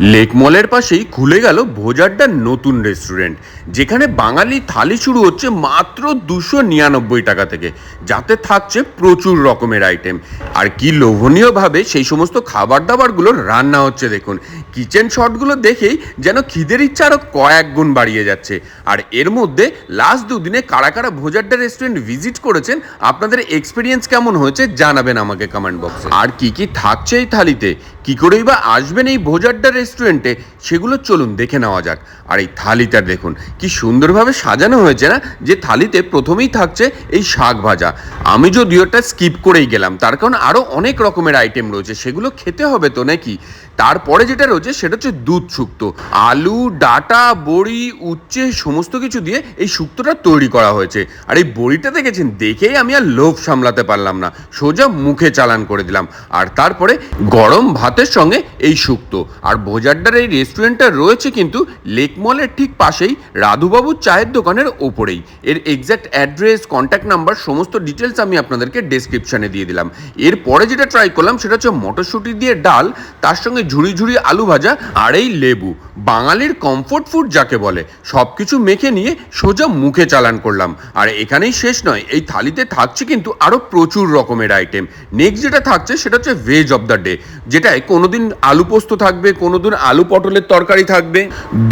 Lake মলের পাশেই খুলে গেল ভোজাড্ডার নতুন রেস্টুরেন্ট যেখানে বাঙালি থালি শুরু হচ্ছে মাত্র দুশো নিরানব্বই টাকা থেকে, যাতে থাকছে প্রচুর রকমের আইটেম আর কি লোভনীয়ভাবে সেই সমস্ত খাবার দাবারগুলো রান্না হচ্ছে দেখুন। কিচেন শটগুলো দেখেই যেন খিদের ইচ্ছা আরও কয়েক গুণ বাড়িয়ে যাচ্ছে। আর এর মধ্যে লাস্ট দুদিনে কারা কারা ভোজাড্ডা রেস্টুরেন্ট ভিজিট করেছেন, আপনাদের এক্সপিরিয়েন্স কেমন হয়েছে জানাবেন আমাকে কমেন্ট বক্সে আর কি কি থাকছে এই থালিতে? কি করেই বা আসবেন এই ভোজাড্ডা রেস্টুরেন্টে? সেগুলো চলুন দেখে নেওয়া যাক। আর এই থালিটা দেখুন, কি সুন্দরভাবে সাজানো হয়েছে না? যে থালিতে প্রথমেই থাকছে এই শাক ভাজা। আমি যদিও ওটা স্কিপ করেই গেলাম, তার কারণ আরও অনেক রকমের আইটেম রয়েছে, সেগুলো খেতে হবে তো নাকি? তারপরে যেটা রয়েছে, সেটা হচ্ছে দুধ শুক্তো। আলু, ডাটা, বড়ি, উচ্ছে, সমস্ত কিছু দিয়ে এই শুক্তোটা তৈরি করা হয়েছে। আর এই বড়িটা দেখেছেন? দেখেই আমি আর লোভ সামলাতে পারলাম না। সোজা মুখে চালান করে দিলাম। আর তারপরে গরম ভাতের সঙ্গে এই শুক্তো আর ভোজাড্ডার এই রেস্টুরেন্টটা রয়েছে কিন্তু লেক মলের ঠিক পাশেই রাধুবাবুর চায়ের দোকানের ওপরেই। এর এক্স্যাক্ট অ্যাড্রেস কন্ট্যাক্ট নাম্বার সমস্ত ডিটেলস আমি আপনাদেরকে ডেসক্রিপশনে দিয়ে দিলাম। এরপরে যেটা ট্রাই করলাম সেটা হচ্ছে মটরশুঁটি দিয়ে ডাল, তার সঙ্গে ঝুড়ি ঝুড়ি আলু ভাজা আর এই লেবু। বাঙালির কমফোর্ট ফুড যাকে বলে সব কিছু মেখে নিয়ে সোজা মুখে চালান করলাম। আর এখানেই শেষ নয়, এই থালিতে থাকছে কিন্তু আরও প্রচুর রকমের আইটেম নেক্সট যেটা থাকছে সেটা হচ্ছে ভেজ অফ দ্য ডে যেটায় কোনোদিন আলু পোস্ত থাকবে, কোনোদিন আলু পটলের তরকারি থাকবে,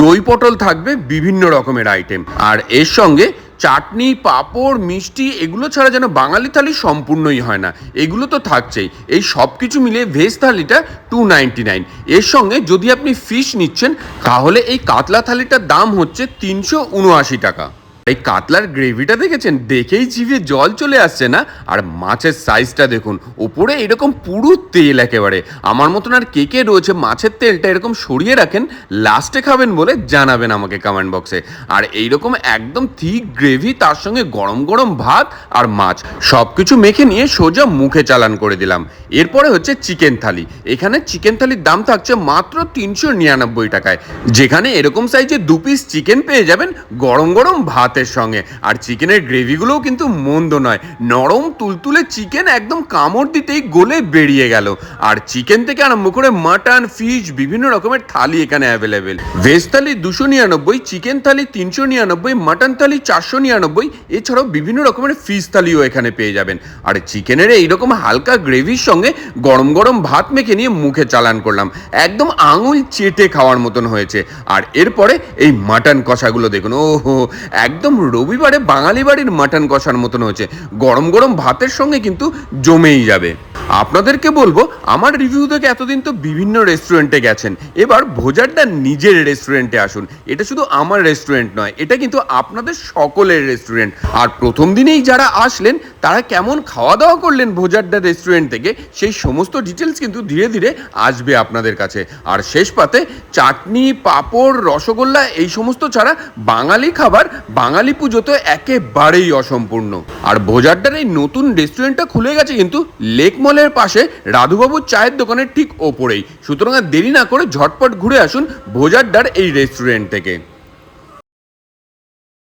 দই পটল থাকবে, বিভিন্ন রকমের আইটেম আর এর সঙ্গে চাটনি, পাঁপড়, মিষ্টি, এগুলো ছাড়া যেন বাঙালি থালি সম্পূর্ণই হয় না। এগুলো তো থাকছেই। এই সব কিছু মিলে ভেজ থালিটা টু নাইনটি নাইন এর সঙ্গে যদি আপনি ফিশ নিচ্ছেন, তাহলে এই কাতলা থালিটার দাম হচ্ছে তিনশো উনআশি টাকা। এই কাতলার গ্রেভিটা দেখেছেন? দেখেই জিভে জল চলে আসছে না? আর মাছের সাইজটা দেখুন, ওপরে এরকম পুরো তেল একেবারে। আমার মতন আর কে কে রয়েছে মাছের তেলটা এরকম সরিয়ে রাখেন লাস্টে খাবেন বলে জানাবেন আমাকে কমেন্ট বক্সে আর এইরকম একদম থিক গ্রেভি তার সঙ্গে গরম গরম ভাত আর মাছ সব কিছু মেখে নিয়ে সোজা মুখে চালান করে দিলাম। এরপরে হচ্ছে চিকেন থালি এখানে চিকেন থালির দাম থাকছে মাত্র তিনশো নিরানব্বই টাকায়। যেখানে এরকম সাইজে দু পিস চিকেন পেয়ে যাবেন, গরম গরম ভাতের সঙ্গে। আর চিকেনের গ্রেভিগুলোও কিন্তু মন্দ নয়। নরম তুলতুলে চিকেন একদম কামড় দিতেই গলে বেরিয়ে গেল। আর চিকেন থেকে আরম্ভ করে মাটন, ফিশ, বিভিন্ন রকমের থালি এখানে অ্যাভেলেবেল। ভেজ থালি দুশো নিরানব্বই, চিকেন থালি তিনশো নিরানব্বই, মাটন থালি চারশো নিরানব্বই, এছাড়াও বিভিন্ন রকমের ফিশ থালিও এখানে পেয়ে যাবেন। আর চিকেনের এইরকম হালকা গ্রেভির সঙ্গে গরম গরম ভাত মেখে নিয়ে মুখে চালান করলাম। একদম আঙুল চেটে খাওয়ার মতন হয়েছে। আর এরপরে এই মাটন কষাগুলো দেখুন ও হো একদম রবিবারে বাঙালি বাড়ির মাটন কষার মতন হয়েছে। গরম গরম ভাতের সঙ্গে কিন্তু জমেই যাবে। আপনাদেরকে বলব, আমার রিভিউ থেকে এতদিন তো বিভিন্ন রেস্টুরেন্টে গেছেন। এবার ভোজারটা নিজের রেস্টুরেন্টে আসুন। এটা শুধু আমার রেস্টুরেন্ট নয়, এটা কিন্তু আপনাদের সকলের রেস্টুরেন্ট আর প্রথম দিনেই যারা আসলেন, তারা কেমন খাওয়া দাওয়া করলেন ভোজারডা রেস্টুরেন্ট থেকে, সেই সমস্ত ডিটেলস কিন্তু ধীরে ধীরে আসবে আপনাদের কাছে। আর শেষ পাতে চাটনি, পাঁপড়, রসগোল্লা, এই সমস্ত ছাড়া বাঙালি খাবার, বাঙালি পুজো তো একেবারেই অসম্পূর্ণ। আর ভোজারডার এই নতুন রেস্টুরেন্টটা খুলে গেছে কিন্তু লেক মলের পাশে রাধুবাবুর চায়ের দোকানের ঠিক ওপরেই। সুতরাং দেরি না করে ঝটপট ঘুরে আসুন ভোজারডার এই রেস্টুরেন্ট থেকে।